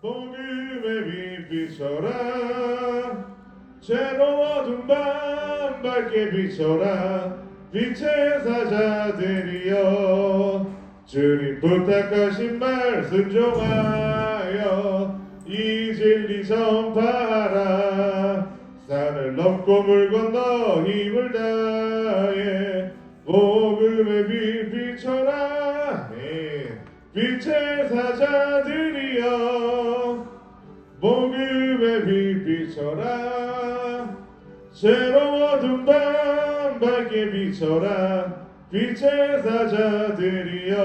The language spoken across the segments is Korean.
복음의 빛 비춰라. 죄로워둔 밤 밝게 비춰라. 빛의 사자들이여 주님 부탁하신 말 순종하여 이 진리 전파하라. 산을 넘고 물 건너 힘을 다해 복음의 빛 비춰라. 빛의 사자들이여 복음의 빛 비춰라. 새로워둔 밤 밝게 비춰라. 빛의 사자들이여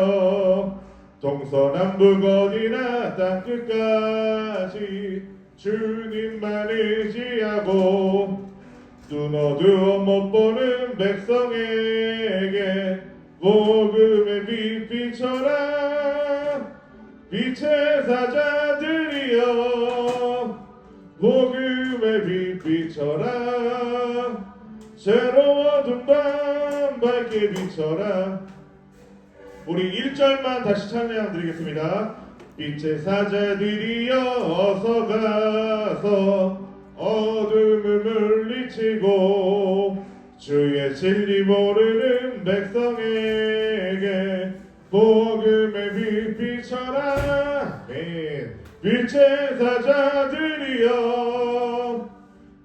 동서남북 어디나 땅끝까지 주님만 의지하고 눈 어두워 못 보는 백성에게 복음의 빛 비춰라 빛의 사자들이여 복음의 빛 비춰라. 새로워둔 밤 밝게 비춰라. 우리 1절만 다시 찬양 드리겠습니다. 빛의 사자들이여 어서 가서 어둠을 물리치고 주의 진리 모르는 백성에게 복음의 빛 비춰라 아멘. 빛의 사자들이여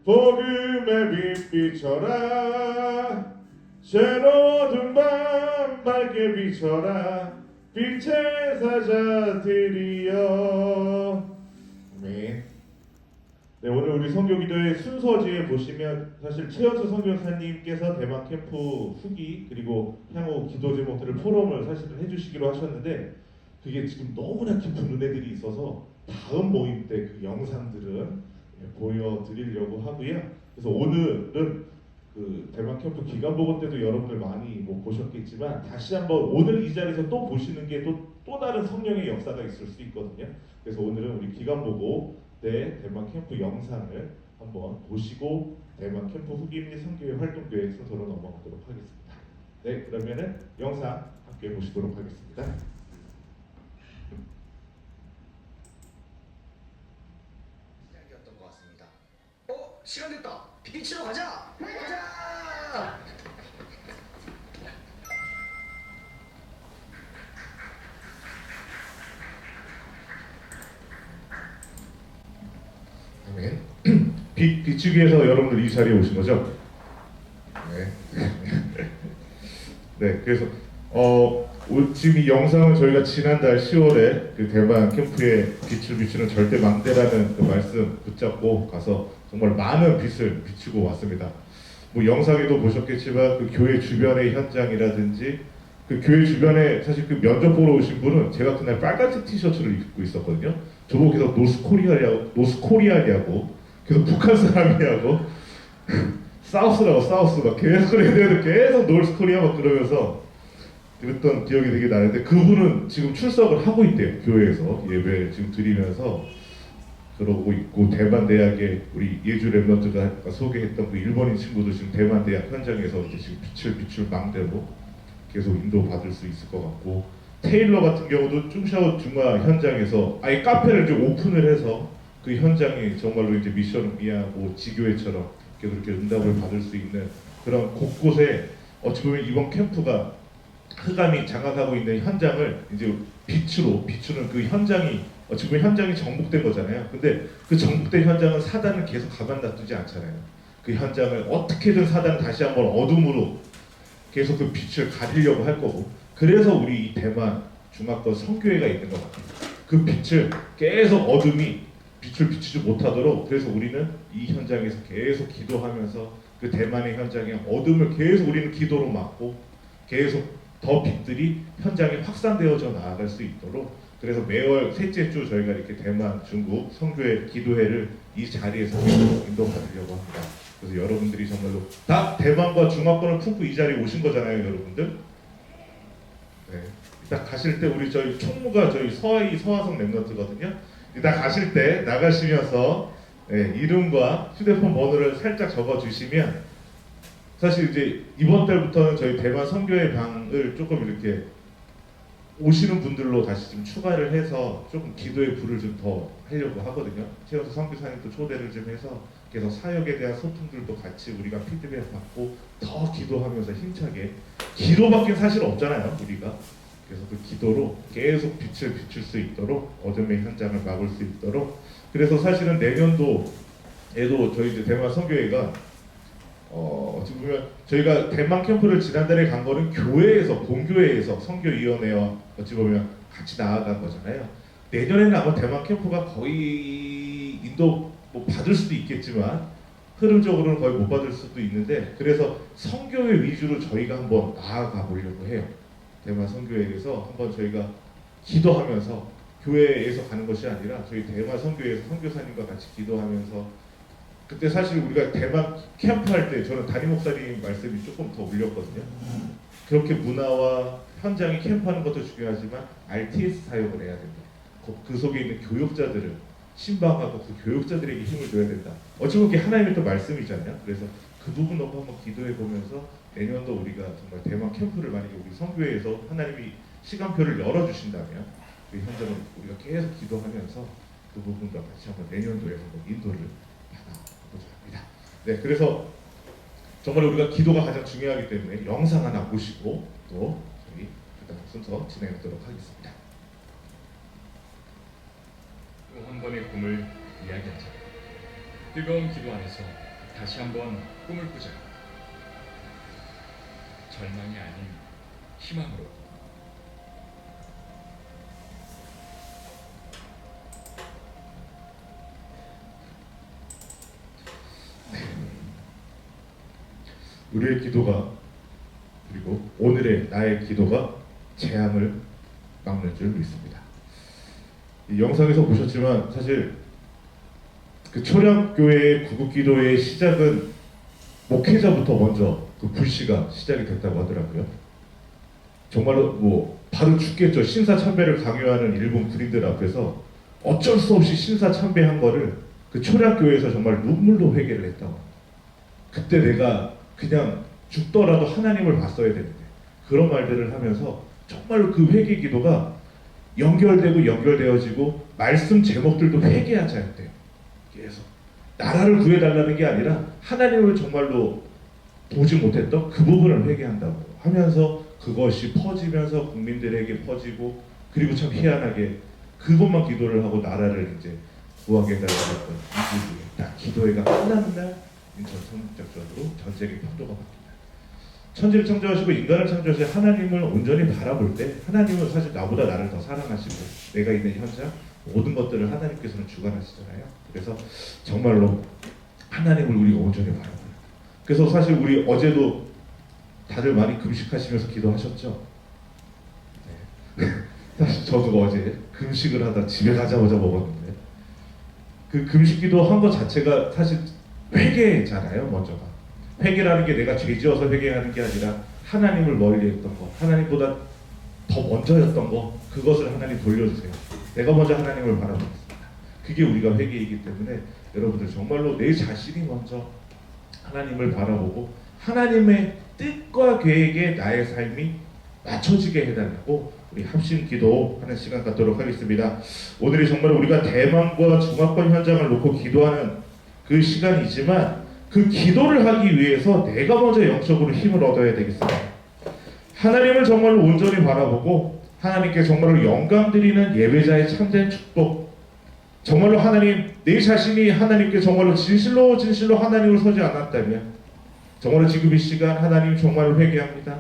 복음의 빛 비춰라 새로워둔 밤 밝게 비춰라 빛의 사자들이여 아멘. 네, 오늘 우리 성교기도의 순서지에 보시면 사실 최연수 선교사님께서 대만 캠프 후기 그리고 향후 기도 제목들을 포럼을 사실은 해주시기로 하셨는데 그게 지금 너무나 깊은 은혜들이 있어서 다음 모임 때 그 영상들은 예, 보여드리려고 하고요. 그래서 오늘은 그 대만 캠프 기간 보건 때도 여러분들 많이 뭐 보셨겠지만 다시 한번 오늘 이 자리에서 또 보시는 게 또 또 다른 성령의 역사가 있을 수 있거든요. 그래서 오늘은 우리 기간 보고 때 대만 캠프 영상을 한번 보시고 대만 캠프 후기 및 선교회 활동 계획 순서로 넘어가도록 하겠습니다. 네, 그러면은 영상 함께 보시도록 하겠습니다. 시작이었던 것 같습니다. 어 시간 됐다. 빛으로 가자. 가자. 아멘. 빛 비추기 위해서 여러분들 이 자리에 오신 거죠? 네. 네, 그래서 어 오- 지금 이 영상은 저희가 지난달 10월에 그 대만 캠프에 빛을 비추는 절대 망대라는 그 말씀 붙잡고 가서 정말 많은 빛을 비추고 왔습니다. 뭐 영상에도 보셨겠지만 그 교회 주변의 현장이라든지 그 교회 주변에 사실 그 면접 보러 오신 분은 제가 그날 빨간색 티셔츠를 입고 있었거든요. 저보고 계속 노스코리아냐고 노스코리아냐고 계속 북한 사람이냐고 사우스라고 사우스 막 계속 그래야 계속 노스코리아 막 그러면서 그랬던 기억이 되게 나는데 그분은 지금 출석을 하고 있대요 교회에서 예배 지금 드리면서. 그러고 있고 대만 대학에 우리 예주 랩런트가 소개했던 그 일본인 친구도 지금 대만 대학 현장에서 이제 지금 빛을 비출 망대로 계속 인도 받을 수 있을 것 같고 테일러 같은 경우도 쭝샤오 중화 현장에서 아예 카페를 이제 오픈을 해서 그 현장에 정말로 이제 미션을 미하고 지교회처럼 이렇게 응답을 받을 수 있는 그런 곳곳에 어찌 보면 이번 캠프가 흑암이 장악하고 있는 현장을 이제 빛으로 비추는 그 현장이 어찌 보면 현장이 정복된 거잖아요. 근데 그 정복된 현장은 사단은 계속 가만 놔두지 않잖아요. 그 현장을 어떻게든 사단은 다시 한번 어둠으로 계속 그 빛을 가리려고 할 거고 그래서 우리 이 대만 중학교 성교회가 있는 것 같아요. 그 빛을 계속 어둠이 빛을 비추지 못하도록 그래서 우리는 이 현장에서 계속 기도하면서 그 대만의 현장에 어둠을 계속 우리는 기도로 막고 계속 더 빛들이 현장에 확산되어져 나아갈 수 있도록 그래서 매월 셋째 주 저희가 이렇게 대만 중국 성교회 기도회를 이 자리에서 인도받으려고 합니다. 그래서 여러분들이 정말로 다 대만과 중화권을 품고 이 자리에 오신 거잖아요, 여러분들. 네. 이따 가실 때 우리 저희 총무가 저희 서하이 서화성 랩런트거든요. 이따 가실 때 나가시면서 네, 이름과 휴대폰 번호를 살짝 적어 주시면 사실 이제 이번 달부터는 저희 대만 선교회 방을 조금 이렇게 오시는 분들로 다시 좀 추가를 해서 조금 기도의 불을 좀 더 하려고 하거든요. 최연소 선교사님도 초대를 좀 해서 계속 사역에 대한 소통들도 같이 우리가 피드백 받고 더 기도하면서 힘차게. 기도밖에 사실 없잖아요 우리가. 그래서 그 기도로 계속 빛을 비출 수 있도록 어둠의 현장을 막을 수 있도록. 그래서 사실은 내년도에도 저희 이제 대만 선교회가 어, 어찌 보면 저희가 대만 캠프를 지난달에 간 거는 교회에서 본교회에서 선교위원회와 어찌 보면 같이 나아간 거잖아요. 내년에는 아마 대만 캠프가 거의 인도 뭐 받을 수도 있겠지만 흐름적으로는 거의 못 받을 수도 있는데 그래서 선교회 위주로 저희가 한번 나아가 보려고 해요. 대만 선교회에서 한번 저희가 기도하면서 교회에서 가는 것이 아니라 저희 대만 선교회에서 선교사님과 같이 기도하면서 그때 사실 우리가 대만 캠프 할 때 저는 담임 목사님 말씀이 조금 더 울렸거든요. 그렇게 문화와 현장에 캠프하는 것도 중요하지만 RTS 사역을 해야 된다. 그- 그 속에 있는 교육자들을 신방하고 그 교육자들에게 힘을 줘야 된다. 어찌 보면 하나님의 또 말씀이잖아요. 그래서 그 부분 놓고 한번 기도해 보면서 내년도 우리가 정말 대만 캠프를 만약에 우리 성교회에서 하나님이 시간표를 열어 주신다면 그 현장을 우리가 계속 기도하면서 그 부분도 같이 한번 내년도에 한번 인도를 받아보자 합니다. 네, 그래서 정말 우리가 기도가 가장 중요하기 때문에 영상 하나 보시고 또 저희 그다음 순서 진행하도록 하겠습니다. 또 한 번의 꿈을 이야기하자. 뜨거운 기도 안에서 다시 한번 꿈을 꾸자. 절망이 아닌 희망으로. 우리의 기도가 그리고 오늘의 나의 기도가 재앙을 막는 줄 믿습니다. 이 영상에서 보셨지만 사실 그 초량교회의 구국기도의 시작은 목회자부터 먼저 그 불씨가 시작이 됐다고 하더라고요. 정말로 뭐 바로 죽겠죠. 신사 참배를 강요하는 일본 군인들 앞에서 어쩔 수 없이 신사 참배한 거를 그 초량교회에서 정말 눈물로 회개를 했다고. 그때 내가 그냥 죽더라도 하나님을 봤어야 되는데 그런 말들을 하면서 정말로 그 회개 기도가 연결되고 연결되어지고 말씀 제목들도 회개하자였대요. 계속 나라를 구해달라는 게 아니라 하나님을 정말로 보지 못했던 그 부분을 회개한다고 하면서 그것이 퍼지면서 국민들에게 퍼지고 그리고 참 희한하게 그것만 기도를 하고 나라를 이제 구하게 해달라고 했던 딱 기도회가 끝나는 날 인천 성북작전으로 전쟁의 편도가 바뀝니다. 천지를 창조하시고 인간을 창조하신 하나님을 온전히 바라볼 때 하나님은 사실 나보다 나를 더 사랑하시고 내가 있는 현장 모든 것들을 하나님께서는 주관하시잖아요. 그래서 정말로 하나님을 우리가 온전히 바라봐요. 그래서 사실 우리 어제도 다들 많이 금식하시면서 기도하셨죠. 네. 사실 저도 어제 금식을 하다 집에 가자마자 먹었는데 그 금식 기도 한 것 자체가 사실 회개잖아요, 먼저가. 회개라는 게 내가 죄지어서 회개하는 게 아니라 하나님을 멀리했던 거, 하나님보다 더 먼저였던 거, 그것을 하나님 돌려주세요. 내가 먼저 하나님을 바라보겠습니다. 그게 우리가 회개이기 때문에 여러분들 정말로 내 자신이 먼저 하나님을 바라보고 하나님의 뜻과 계획에 나의 삶이 맞춰지게 해달라고 우리 합심 기도하는 시간 갖도록 하겠습니다. 오늘이 정말 우리가 대만과 중화권 현장을 놓고 기도하는 그 시간이지만 그 기도를 하기 위해서 내가 먼저 영적으로 힘을 얻어야 되겠습니다. 하나님을 정말로 온전히 바라보고 하나님께 정말로 영광 드리는 예배자의 참된 축복 정말로 하나님 내 자신이 하나님께 정말로 진실로 진실로 하나님을 서지 않았다면 정말로 지금 이 시간 하나님 정말로 회개합니다.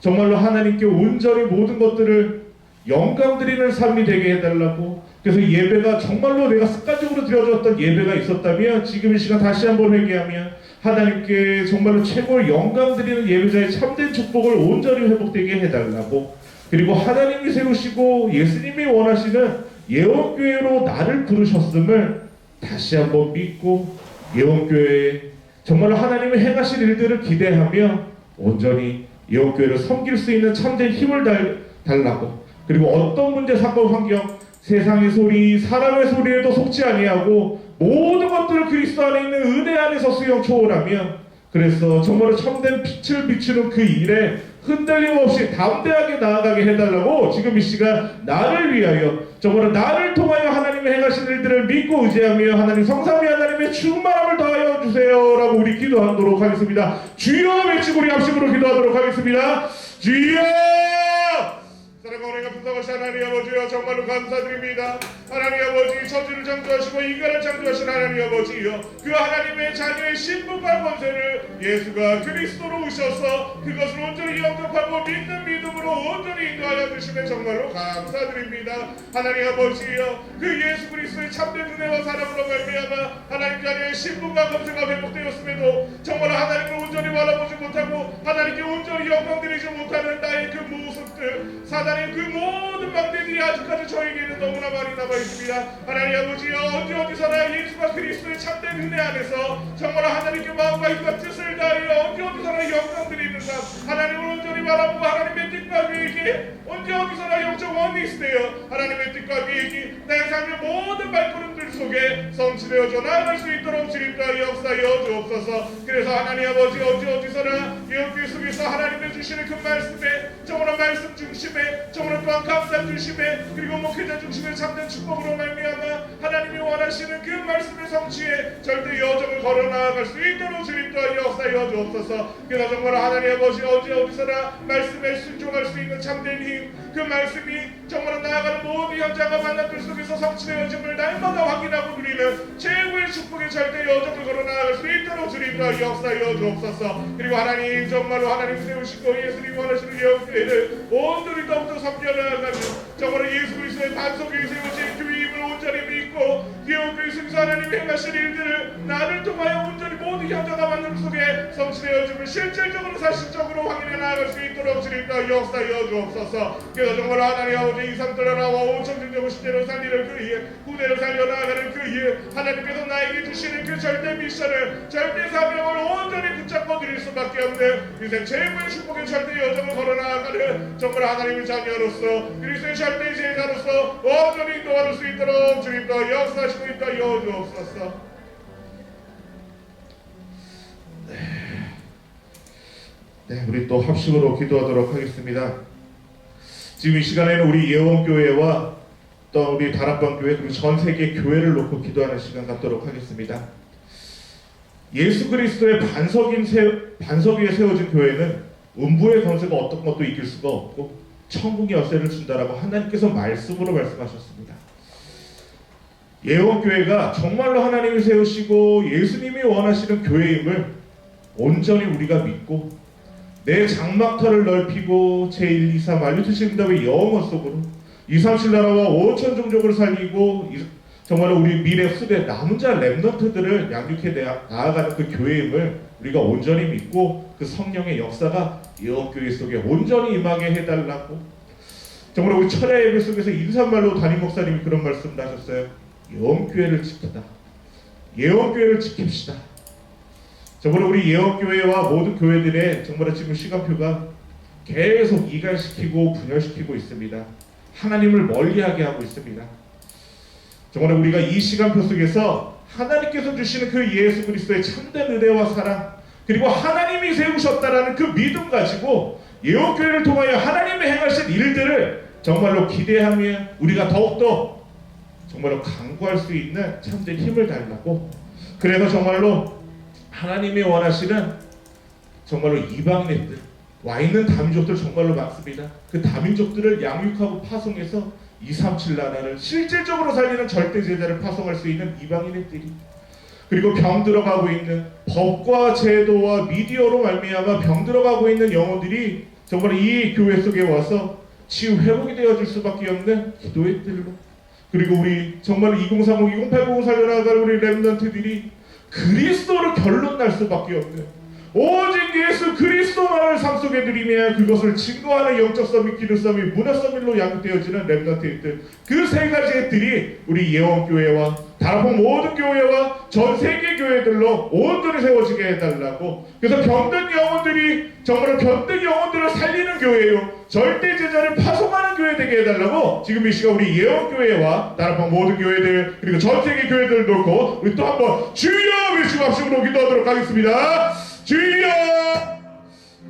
정말로 하나님께 온전히 모든 것들을 영광 드리는 삶이 되게 해달라고. 그래서 예배가 정말로 내가 습관적으로 드려졌던 예배가 있었다면 지금 이 시간 다시 한번 회개하며 하나님께 정말로 최고의 영광 드리는 예배자의 참된 축복을 온전히 회복되게 해달라고. 그리고 하나님이 세우시고 예수님이 원하시는 예원교회로 나를 부르셨음을 다시 한번 믿고 예원교회에 정말로 하나님이 행하실 일들을 기대하며 온전히 예원교회를 섬길 수 있는 참된 힘을 달, 달라고 그리고 어떤 문제 사건 환경 세상의 소리 사람의 소리에도 속지 아니하고 모든 것들을 그리스도 안에 있는 은혜 안에서 수용 초월하며 그래서 정말로 참된 빛을 비추는 그 일에 흔들림 없이 담대하게 나아가게 해달라고 지금 이 시간 나를 위하여 정말 나를 통하여 하나님의 행하신 일들을 믿고 의지하며 하나님 성삼위 하나님의 충만함을 더하여 주세요라고 우리 기도하도록 하겠습니다. 주여 외치고 우리 합심으로 기도하도록 하겠습니다. 주여! 사랑과 은혜가 풍성하신 하나님 아버지여 정말로 감사드립니다. 하나님 아버지 천지를 창조하시고 인간을 창조하신 하나님 아버지여 그 하나님의 자녀의 신분과 권세를 예수가 그리스도로 오셔서 그것을 온전히 영접하고 믿는 믿음으로 온전히 인도하여 주시면 정말로 감사드립니다. 하나님 아버지여 그 예수 그리스도의 참된 은혜와 사랑으로 말미암아 하나님 자녀의 신분과 권세가 회복되었음에도 정말 하나님을 온전히 바라보지 못하고 하나님께 온전히 영광 드리지 못하는 나의 그 모습들 사 단의 그 모든 망대들이 아직까지 저에게는 너무나 많이 남아 있습니다. 하나님 아버지여 언제 어디서나 예수가 그리스도의 참된 은혜 안에서 정말 하나님께 마음과 힘과 뜻을 다하여 언제 어디서나 영광 드리는 삶 하나님을 온전히 바라보고 하나님의 뜻 과 계획에 언제 어디서나 영적 원리스 되어 하나님의 뜻과 계획이 내 삶의 모든 발걸음들 속에 성취되어져 나아갈 수 있도록 주님과 역사여 주옵소서 그래서 하나님 아버지 언제 어디서나 예언교 속에서 하나님의 주시는 그 말씀에 정말 말씀 중심에 정말 또한 감사 중심에 그리고 목회자 중심에 참된 축복으로 말미암아 하나님이 원하시는 그 말씀의 성취에 절대 여정을 걸어 나아갈 수 있도록 주님과 역사여 주옵소서 그래서 정말 하나님 아버지 언제 어디서나 말씀에 순종할 그 말씀이 정말 나아가는 모든 현장과 만남들 속에서 성취되어짐을 날마다 확인하고 누리는 최고의 축복의 절대 여정을 걸어 나아갈 수 있도록 주님과 역사여 주옵소서. 그리고 하나님 정말로 하나님 세우시고 예수님 원하시는 예언교회를 온전히 더욱더 섬겨 나아가며 정말 예수 그리스도의 반석에 세워진 교회임을 온전히 믿 고 예언교회 속에서 하나님이 행하신 일들을 나를 통하여 온전히 모든 현장과 만남 속에 성취되어짐을 실질적으로 사실적으로 확인해 나아갈 수 있도록 주님과 역사여 주옵소서. 그래서 정말 하나님 아버지 이 상태로 나와 중적을 시대로 살리는 그 이에 후대로 살려나가는 그 이에 하나님께서 나에게 주시는 그 절대 미션을 절대 사명을 온전히 붙잡고 드릴 수밖에 없는 인생 최고의 축복의 절대 여정을 걸어나가는 정말 하나님의 자녀로서 그리스도의 절대 제자로서 온전히 인도할 수 있도록 주님과 역사하시고 있다 여주옵소서 네, 우리 또 합심으로 기도하도록 하겠습니다. 지금 이 시간에는 우리 예원교회와 또 우리 다락방교회 그리고 전 세계 교회를 놓고 기도하는 시간 갖도록 하겠습니다. 예수 그리스도의 반석인 세, 반석 위에 세워진 교회는 음부의 권세가 어떤 것도 이길 수가 없고 천국의 열쇠를 준다라고 하나님께서 말씀으로 말씀하셨습니다. 예원교회가 정말로 하나님이 세우시고 예수님이 원하시는 교회임을 온전히 우리가 믿고 내 장막터를 넓히고 제1, 2, 3 알려주신 다음에 영원 속으로 2, 3, 7 나라와 5천 종족을 살리고 이- 정말 우리 미래 후대 남은 자 랩런트들을 양육해 나- 나아가는 그 교회임을 우리가 온전히 믿고 그 성령의 역사가 예언교회 속에 온전히 임하게 해달라고. 정말 우리 철야 예배 속에서 인사말로 담임 목사님이 그런 말씀을 하셨어요 예언교회를 지키다 예언교회를 지킵시다 정말 우리 예언교회와 모든 교회들의 정말 지금 시간표가 계속 이갈시키고 분열시키고 있습니다. 하나님을 멀리하게 하고 있습니다. 정말 우리가 이 시간표 속에서 하나님께서 주시는 그 예수 그리스도의 참된 은혜와 사랑 그리고 하나님이 세우셨다라는 그 믿음 가지고 예언교회를 통하여 하나님의 행하신 일들을 정말로 기대하며 우리가 더욱더 정말로 강구할 수 있는 참된 힘을 달라고 그래서 정말로 하나님이 원하시는 정말로 이방인들 와 있는 다민족들 정말로 많습니다. 그 다민족들을 양육하고 파송해서 237 나라를 실질적으로 살리는 절대 제자를 파송할 수 있는 이방인들이 그리고 병 들어가고 있는 법과 제도와 미디어로 말미암아 병 들어가고 있는 영혼들이 정말 이 교회 속에 와서 치유 회복이 되어줄 수밖에 없는 기도의 뜰로 그리고 우리 정말 2035, 2080 살려나갈 우리 랩런트들이 그리스도로 결론 날 수밖에 없는 오직 예수 그리스도만을 삶 속에 드리며 그것을 증거하는 영적 서밋, 기도 서밋, 문화 서밋로 양육되어지는 랩런트들 그 세 가지 들이 우리 예원교회와 다른 모든 교회와 전 세계 교회들로 온전히 세워지게 해달라고. 그래서 병든 영혼들이 정말 병든 영혼들을 살리는 교회요. 절대 제자를 파송하는 교회 되게 해달라고 지금 이 시간 우리 예원교회와 다른 모든 교회들 그리고 전 세계 교회들을 놓고 우리 또 한번 주여 외치고 합심으로 기도하도록 하겠습니다. 주여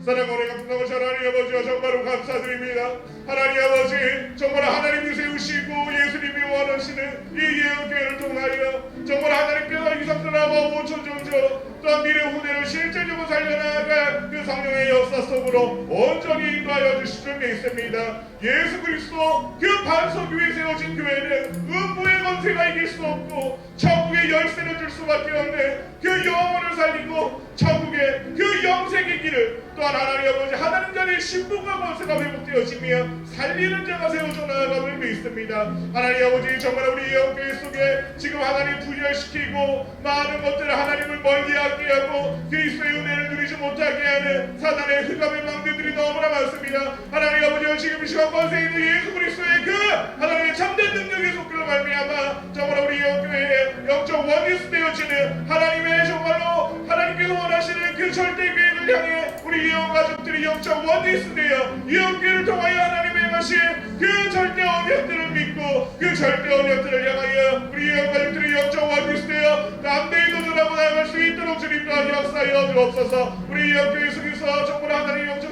사랑과 은혜 같은 나오신 하나님 아버지와 정말로 감사드립니다. 하나님 아버지 정말 하나님이 세우시고 예수님이 원하시는 이 예언교회를 통하여 정말 하나님께서 이삭들하고 오천종조 또한 미래 후대를 실제적으로 살려나갈 그 성령의 역사 속으로 온전히 인도하여 주실 줄 믿습니다 예수 그리스도 그 반석 위에 세워진 교회는 음부의 권세가 이길 수 없고 천국의 열쇠를 줄 수밖에 없는 그 영혼을 살리고 천국의 그 영생의 길을 또한 하나님 아버지 하나님 자리의 신분과 권세가 회복되어지며 살리는 자가 세워져 나아감을 믿습니다. 하나님 아버지 정말 우리 영교회 속에 지금 하나님 분열시키고 많은 것들을 하나님을 멀리하게 하고 그리스도의 은혜를 누리지 못하게 하는 사단의 흑암의 망대들이 너무나 많습니다. 하나님 아버지 지금 이 시간 권세 있는 예수 그리스도의 그 하나님의 참된 능력의 속길로 말미암아 정말 우리 영교회의 영적 원리스 되어지는 하나님의 정말로 하나님께서 원하시는 그 절대 계획을 향해 우리 이영 가족들이 영적 원리스 되어 이영 교회를 통하여 하나님의 행하신 그 절대 언약들을 믿고 그 절대 언약들을 향하여 우리 이영 가족들이 영적 원리스 되어 남대히 도전하고 나아갈 수 있도록 주님 또한 역사하여 주옵소서. 우리 이영 교회 속에서 정말 하나님 영적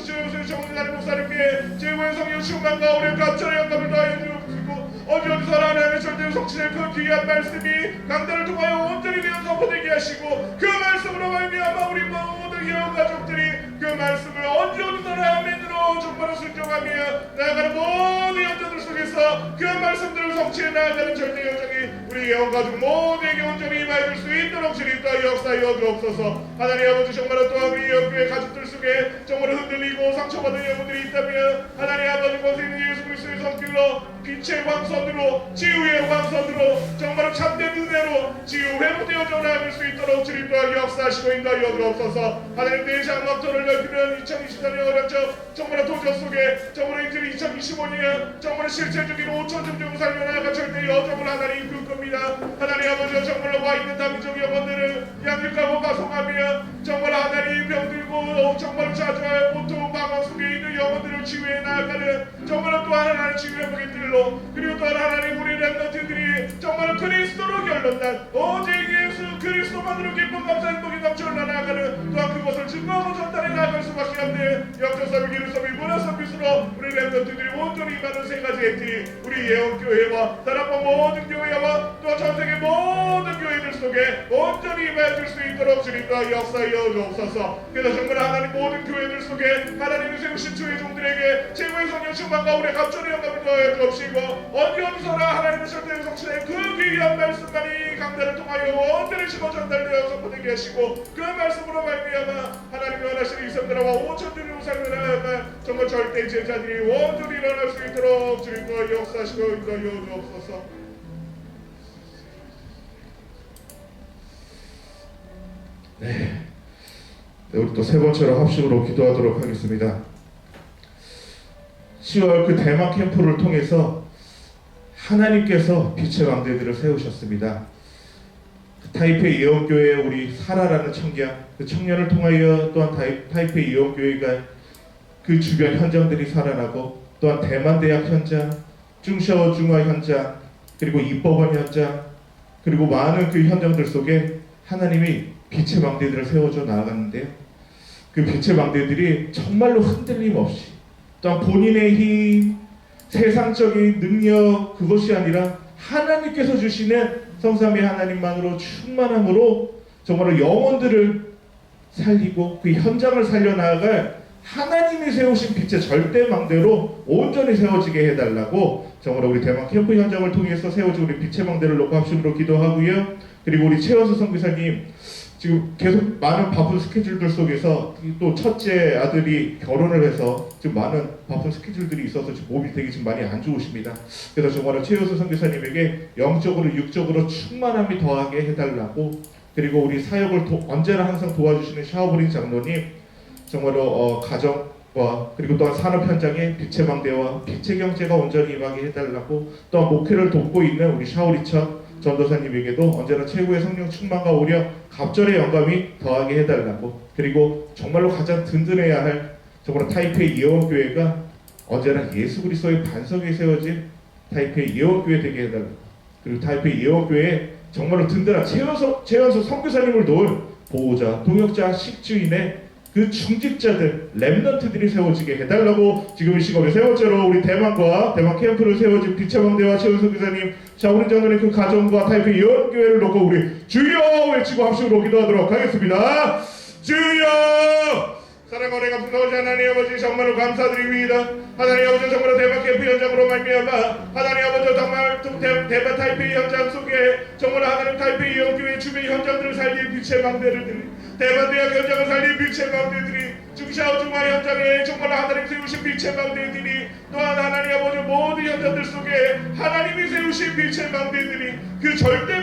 정리하는 목사님께 제국의 성령 충만과 우리 감천의 영감을 더하여 주옵시고 어디 어디서나 하나님의 절대 성취될 그 귀한 말씀이 강단을 통하여 온전히 되어 선포되게 하시고 그 말씀으로 말미암아 우리 모든 이영 가족들이 그 말씀을 언제 어디서나 아멘으로 정말로 순종하며 나아가는 모든 영자들 속에서 그 말씀들을 성취해 나아가는 절대 여정이 우리 예언 가족 모두에게 온전히 임하여 줄수 있도록 주님 또한 역사하여 주옵소서 하나님 아버지 정말로 또한 우리 영교의 가족들 속에 정말 흔들리고 상처받은 영혼들이 있다면 하나님 아버지 권세 있는 예수 그리스도의 성길로 빛의 광선으로 지우의 광선으로 정말 참된 은혜로 지우 회복되어져 나아갈 수 있도록 주님 또한 역사하시고 인도하여 주옵소서. 하나님 내 장막도를 넓히면 2024년 어렵죠? 정말 도전 속에 정말 이제 2025년 정말 실체적인 5천 점정 살려나가 절대 여정을 하나님 이끌 겁니다. 하나님 아버지 정말로 와 있는 다민족 영혼들을 양육하고 가송하며 정말 하나님 병들고 정말 자주할 고통 방황 속에 있는 영혼들을 치유해 나아가는 정말 또 하나님 치유해 보겠들 로 그리고 또 하나님 우리 랩너트들이 정말 그리스도로 결론난 오직 예수 그리스도만으로 기쁨 감사 행복이 넘쳐 올라나가는 또한 그것을 증거하고 전달해 나아갈 수밖에 없는 역사사를 기르서비 문화서비스로 우리 랩너트들이 온전히 임하는 세 가지 혜택이 우리 예언교회와 다락방 모든 교회와 또 전세계 모든 교회들 속에 온전히 임하여 줄수 있도록 주님과 역사하여 주옵소서. 그래서 정말 하나님 모든 교회들 속에 하나님이 세우신 주의 종들에게 최고의 성령 충만과 우리 감천의 영감을 더하여 주옵시고 어디 어디서나 하나님의 절대의 성취된 그 귀한 말씀만이 강단을 통하여 온 전히 집어 전달되어 선포되게 하시고 그 말씀으로 말미암아 하나님이 원하시는 이성들과 오천들이 살며 나아가 정말 절대 제자들이 온전히 일어날 수 있도록 주님과 역사하시고 인도하여 주옵소서 네. 네, 우리 또 세 번째로 합식으로 기도하도록 하겠습니다. 10월 그 대만 캠프를 통해서 하나님께서 빛의 왕대들을 세우셨습니다. 그 타이페이 예언교회 우리 사라라는 청년, 그 청년을 통하여 또한 타이, 타이페이 예언교회가 그 주변 현장들이 살아나고 또한 대만 대학 현장, 중샤오 중화 현장, 그리고 입법원 현장, 그리고 많은 그 현장들 속에 하나님이 빛의 망대들을 세워져 나아갔는데요. 그 빛의 망대들이 정말로 흔들림 없이 또한 본인의 힘, 세상적인 능력 그것이 아니라 하나님께서 주시는 성삼위 하나님만으로 충만함으로 정말로 영혼들을 살리고 그 현장을 살려 나아갈 하나님이 세우신 빛의 절대 망대로 온전히 세워지게 해달라고 정말 우리 대만 캠프 현장을 통해서 세워진 우리 빛의 망대를 놓고 합심으로 기도하고요. 그리고 우리 최원수 선교사님 지금 계속 많은 바쁜 스케줄들 속에서 또 첫째 아들이 결혼을 해서 지금 많은 바쁜 스케줄들이 있어서 지금 몸이 되게 지금 많이 안 좋으십니다. 그래서 정말 최효수 선교사님에게 영적으로 육적으로 충만함이 더하게 해달라고 그리고 우리 사역을 도, 언제나 항상 도와주시는 샤오브린 장로님 정말로 어, 가정과 그리고 또한 산업 현장에 빛의 망대와 빛의 경제가 온전히 임하게 해달라고 또한 목회를 돕고 있는 우리 샤오리천 전도사님에게도 언제나 최고의 성령 충만과 오려 갑절의 영감이 더하게 해달라고. 그리고 정말로 가장 든든해야 할 정말 타이페이 예원교회가 언제나 예수 그리스도의 반석에 세워진 타이페이 예원교회 되게 해달라고. 그리고 타이페이 예원교회에 정말로 든든한 최연소, 최연소 선교사님을 놓은 보호자, 동역자, 식주인의 그 중직자들 렘넌트들이 세워지게 해달라고 지금 이 시간에 세 번째로 우리 대만과 대만 캠프를 세워진 비차방대와 최은석 기사님. 샤오린 장로님 그 가정과 타이페이 연교회를 놓고 우리 주여 외치고 합식으로 기도하도록 하겠습니다. 주여 사랑과 내가 부서오지 하나님 아버지 정말로 감사드립니다 하나님 아버지 정말로 대만 캠프 현장으로 말미암아 하나님 아버지 정말 대, 대만 타이페이 현장 속에 정말 하나님 타이페이 연교회 주변 현장들을 살린 빛의 망대들이 대만 대학 현장을 살린 빛의 망대들이 중샤오 중화 현장에 정말 하나님 세우신 빛의 망대들이 또한 하나님 아버지 모든 현장들 속에 하나님이 세우신 빛의 망대들이 그 절대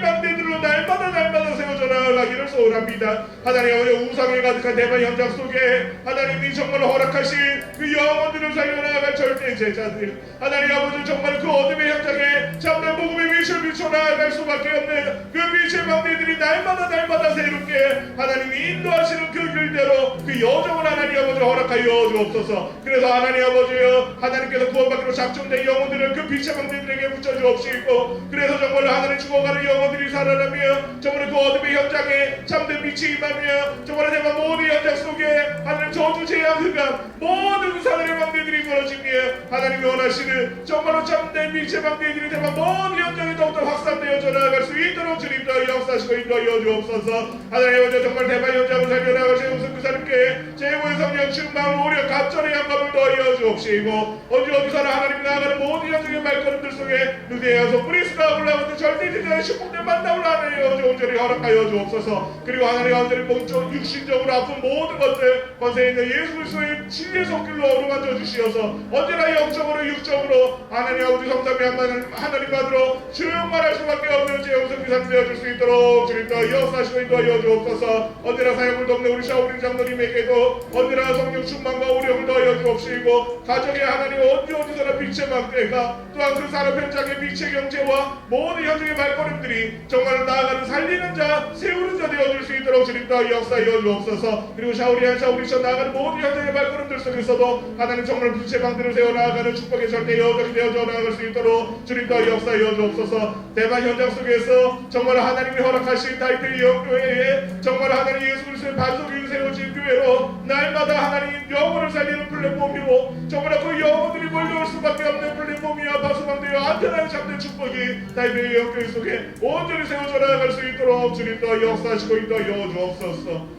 소원합니다. 하나님 아버지 우상에 가득한 대만 현장 속에 하나님이 정말 허락하신 그 영혼들을 살려나갈 절대 제자들. 하나님 아버지 정말 그 어둠의 현장에 참된 복음의 빛을 비춰나갈 수밖에 없는 그 빛의 망대들이 날마다 날마다 새롭게 하나님이 인도하시는 그 길대로 그 여정을 하나님 아버지 허락하여 주옵소서. 그래서 하나님 아버지여 하나님께서 구원받기로 작정된 영혼들을 그 빛의 망대들에게 붙여주옵시고 그래서 정말로 하나님 죽어가는 영혼들이 살아나며 정말 그 어둠의 현장에 참된 빛이 임하며 정말 대만 모든 현장 속에 하나님 저주 재앙 흑암 모든 사단의 망대들이 무너지며 하나님이 원하시는 정말로 참된 빛의 망대들이 대만 모든 현장에 더욱더 확산되어 나아갈 수 있도록 주님도 역사하시고 인도하여 주옵소서. 하나님 아버지 정말 대만 현장을 살려 나가신 우선 그 사람께 제고의 성령 충만 오려 갑절의 영감을 더하여 주옵시고 언제 어디서나 하나님 나아가는 모든 현장의 말걸음들 속에 누대에서 뿌리스가 올라오는 절대지대의 식품들 만나올 하나님 온전히 허락하여 주옵소서. 그리고 하나님 아버지 몸쪽 육신적으로 아픈 모든 것들 권세 있는 예수 그리스도의 진리의 손길로 어루만져 주시어서 언제나 영적으로 육적으로 하나님 아버지 성삼이 하나님 하나님 받으러 주용 말할 수밖에 없는 제우선 기산 되어줄 수 있도록 주님도 역사시고 인도하여 주옵소서. 언제나 사역을 돕는 우리 샤오린 장로님에게도 언제나 성령 충만과 오력을 더하여 주옵시고 가정에 하나님 언제 어디서나 빛의 막대가 또한 그 산업 현장의 빛의 경제와 모든 현장의 발걸음들이 정말 나아가는 살리는 자 세우는 자 되어줄 수 있도록 주님도 역사하여 주옵소서. 그리고 샤오리한 샤오리션 나아가는 모든 현장의 발걸음들 속에서도 하나님 정말 빛의 방들을 세워 나아가는 축복의 절대 여정이 되어져 나아갈 수 있도록 주님도 역사하여 주옵소서. 대만 현장 속에서 정말 하나님이 허락하신 타이페이 영교회에 정말 하나님 예수 그리스도의 반석이 세워진 교회로 날마다 하나님 영혼을 살리는 플랫폼이고 정말 그 영혼들이 몰려올 수밖에 없는 플랫폼이야 바수방되어 안전하게 잡는 축복이 타이페이 영교회 속에 온전히 세워져 나아갈 수 있도록 주님도 역사하시고 인도하여 주옵소서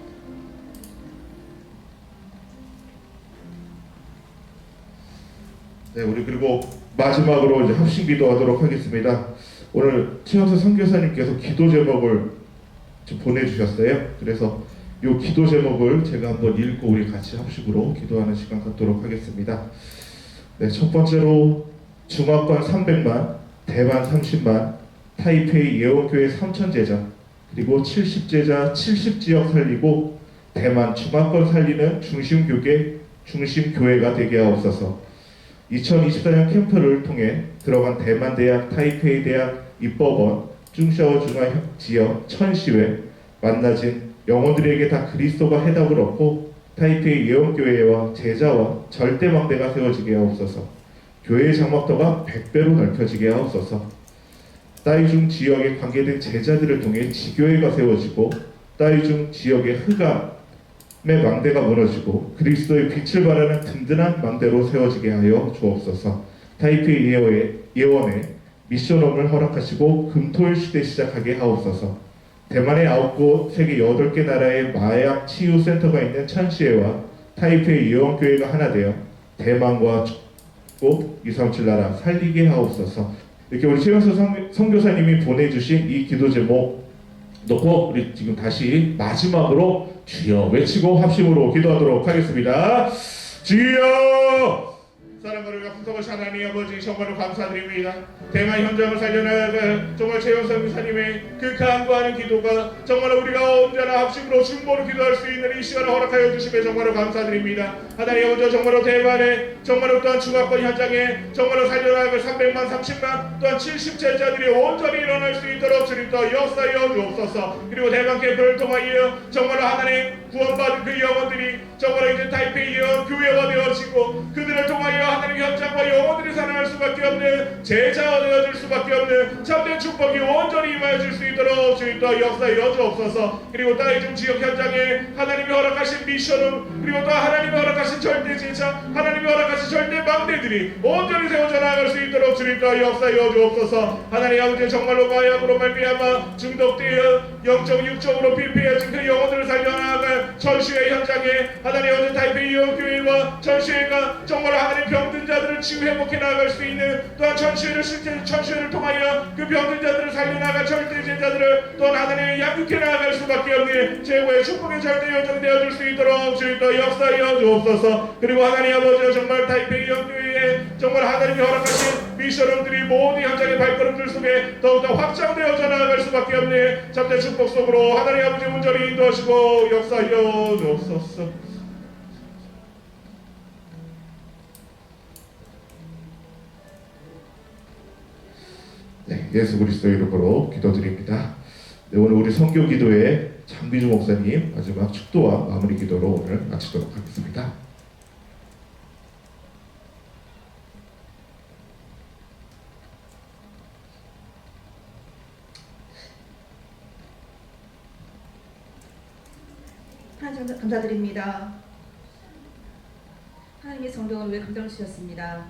네, 우리 그리고 마지막으로 이제 합심 기도하도록 하겠습니다. 오늘 최영수 선교사님께서 기도 제목을 좀 보내주셨어요. 그래서 이 기도 제목을 제가 한번 읽고 우리 같이 합식으로 기도하는 시간 갖도록 하겠습니다. 네, 첫 번째로 중화권 300만, 대만 30만, 타이페이 예원교회 3천 제자, 그리고 70 제자 70 지역 살리고 대만 중화권 살리는 중심 교계, 중심 교회가 되게 하옵소서. 2024년 캠프를 통해 들어간 대만 대학, 타이페이 대학, 입법원, 중샤오 중화 지역, 천시회 만나진 영혼들에게 다 그리스도가 해답을 얻고 타이페이 예원교회와 제자와 절대망대가 세워지게 하옵소서. 교회의 장막도가 100배로 넓혀지게 하옵소서. 따이중 지역에 관계된 제자들을 통해 지교회가 세워지고 따이중 지역의 흑암의 망대가 무너지고 그리스도의 빛을 발하는 든든한 망대로 세워지게 하여 주옵소서. 타이페이 예원에 미션홈을 허락하시고 금토일 시대 시작하게 하옵소서. 대만의 아홉 곳, 세계 여덟 개 나라의 마약 치유 센터가 있는 천시회와 타이페이 예원교회가 하나 되어 대만과 축복 237 나라 살리게 하옵소서. 이렇게 우리 최영수 성- 선교사님이 보내주신 이 기도 제목 놓고 우리 지금 다시 마지막으로 주여 외치고 합심으로 기도하도록 하겠습니다. 주여! 사랑과 우리가 풍성하신 하나님 아버지 정말로 감사드립니다. 대만 현장을 살려나갈 정말 최영선 기사님의 그 간구하는 기도가 정말 우리가 언제나 합심으로 중보로 기도할 수 있는 이 시간을 허락하여 주심에 정말로 감사드립니다. 하나님 아버지 정말로 대만에 정말로 또한 중학권 현장에 정말로 살려나갈 300만 30만 또한 70제자들이 온전히 일어날 수 있도록 주님도 역사하여 주옵소서 그리고 대만 캠프를 통하여 정말로 하나님 구원받은 그 영혼들이 정말로 이제 타이페이 영 교회가 되어지고 그 제자가 되어줄 수밖에 없는 참된 축복이 온전히 임하여 질 수 있도록 주님 또 역사에 여주옵소서. 그리고 땅의 좀 지역 현장에 하나님이 허락하신 미션을 그리고 또 하나님이 허락하신 절대 제자 하나님이 허락하신 절대 망대들이 온전히 세워져 나아갈 수 있도록 주님 또 역사에 여주옵소서. 하나님 아버지 정말로 마약으로 말미암아 중독되어 영적 육적으로 피폐해진 그 영혼들을 살려나갈 전시회 현장에 하나님 아버지 타이페이어 교회와 전시회가 정말 하나님 병든 자들을 치유 회복해 나갈 수 있는 또한 전시회를 실제 전시회를 통하여 그 병든 자들을 살려나갈 절대 제 자들을 또한 하나님의 양육해 나갈 수밖에 없는 최고의 축복의 절대 여정 되어 줄 수 있도록 주님 또 역사하여 주옵소서. 그리고 하나님 아버지 정말 타이페이어 교회에 정말 하나님이 허락하신 미션들이 모든 현장의 발걸음들 속에 더욱더 확장되어져 나아갈 수밖에 없는 참된 축복 속으로 하나님 아버지 온전히 인도하시고 역사하여 주옵소서 예수 그리스도 이름으로 기도드립니다. 네, 오늘 우리 성교 기도회 장비주 목사님 마지막 축도와 마무리 기도로 오늘 마치도록 하겠습니다. 하나님 감사- 감사드립니다. 하나님의 성경을 위해 감동을 주셨습니다.